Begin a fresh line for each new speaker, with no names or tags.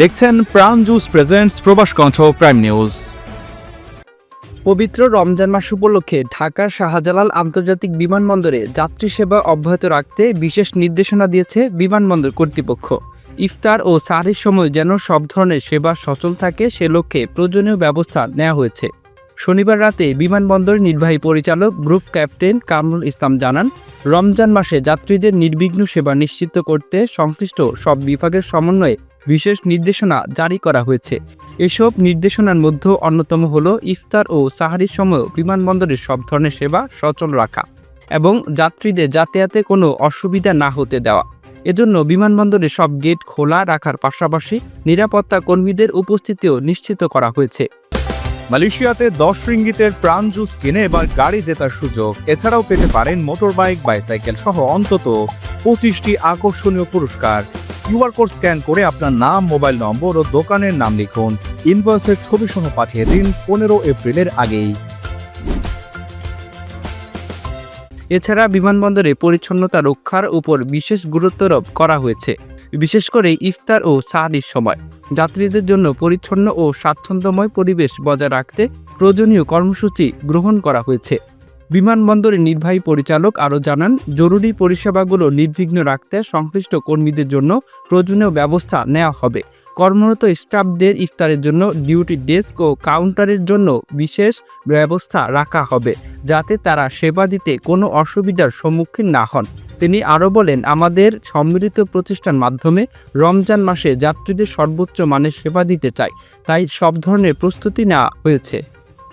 দেখছেন প্রাণ juice presents প্রবাস কণ্ঠ প্রাইম নিউজ
পবিত্র রমজান মাস উপলক্ষে ঢাকার শাহজালাল আন্তর্জাতিক বিমানবন্দরে যাত্রী সেবা অব্যাহত রাখতে বিশেষ নির্দেশনা দিয়েছে বিমানবন্দর কর্তৃপক্ষ। ইফতার ও সাহারির সময় যেন সব ধরনের সেবা সচল থাকে, সে লক্ষ্যে প্রয়োজনীয় ব্যবস্থা নেওয়া হয়েছে। শনিবার রাতে বিমানবন্দর নির্বাহী পরিচালক, গ্রুপ ক্যাপ্টেন কামরুল ইসলাম জানান, রমজান মাসে যাত্রীদের নির্বিঘ্ন সেবা নিশ্চিত করতে সংশ্লিষ্ট সব বিভাগের সমন্বয়ে বিশেষ নির্দেশনা জারি করা হয়েছে। এসব নির্দেশনার মধ্যে অন্যতম হলো ইফতার ও সাহারির সময় বিমানবন্দরের সব ধরনের সেবা সচল রাখা এবং যাত্রীদের যাতায়াতে কোনো অসুবিধা না হতে দেওয়া। এজন্য বিমানবন্দরে সব গেট খোলা রাখার পাশাপাশি নিরাপত্তা কর্মীদের উপস্থিতিও নিশ্চিত করা হয়েছে।
মালয়েশিয়াতে দশ রিঙ্গিতের প্রাণ জুস কিনে এবার গাড়ি জেতার সুযোগ। এছাড়াও পেতে পারেন মোটরবাইক, বাইসাইকেল সহ অন্তত পঁচিশটি আকর্ষণীয় পুরস্কার। কিউআর কোড স্ক্যান করে আপনার নাম, মোবাইল নম্বর ও দোকানের নাম লিখুন। ইনভয়েসের ছবি সহ পাঠিয়ে দিন পনেরো এপ্রিলের আগেই।
এছাড়া বিমানবন্দরে পরিচ্ছন্নতা রক্ষার উপর বিশেষ গুরুত্বারোপ করা হয়েছে। বিশেষ করে ইফতার ও সাহারির সময়। যাত্রীদের জন্য পরিচ্ছন্ন ও স্বাচ্ছন্দ্যময় পরিবেশ বজায় রাখতে প্রয়োজনীয় কর্মসূচি গ্রহণ করা হয়েছে। বিমানবন্দরের নির্বাহী পরিচালক আরও জানান, জরুরি পরিষেবাগুলো নির্বিঘ্ন রাখতে সংশ্লিষ্ট কর্মীদের জন্য প্রয়োজনীয় ব্যবস্থা নেওয়া হবে। কর্মরত স্টাফদের ইফতারের জন্য ডিউটি ডেস্ক ও কাউন্টারের জন্য বিশেষ ব্যবস্থা রাখা হবে, যাতে তারা সেবা দিতে কোনো অসুবিধার সম্মুখীন না হন। তিনি আরও বলেন, আমাদের সম্মিলিত প্রচেষ্টার মাধ্যমে রমজান মাসে যাত্রীদের সর্বোচ্চ মানের সেবা দিতে চাই, তাই সব ধরনের প্রস্তুতি নেওয়া হয়েছে।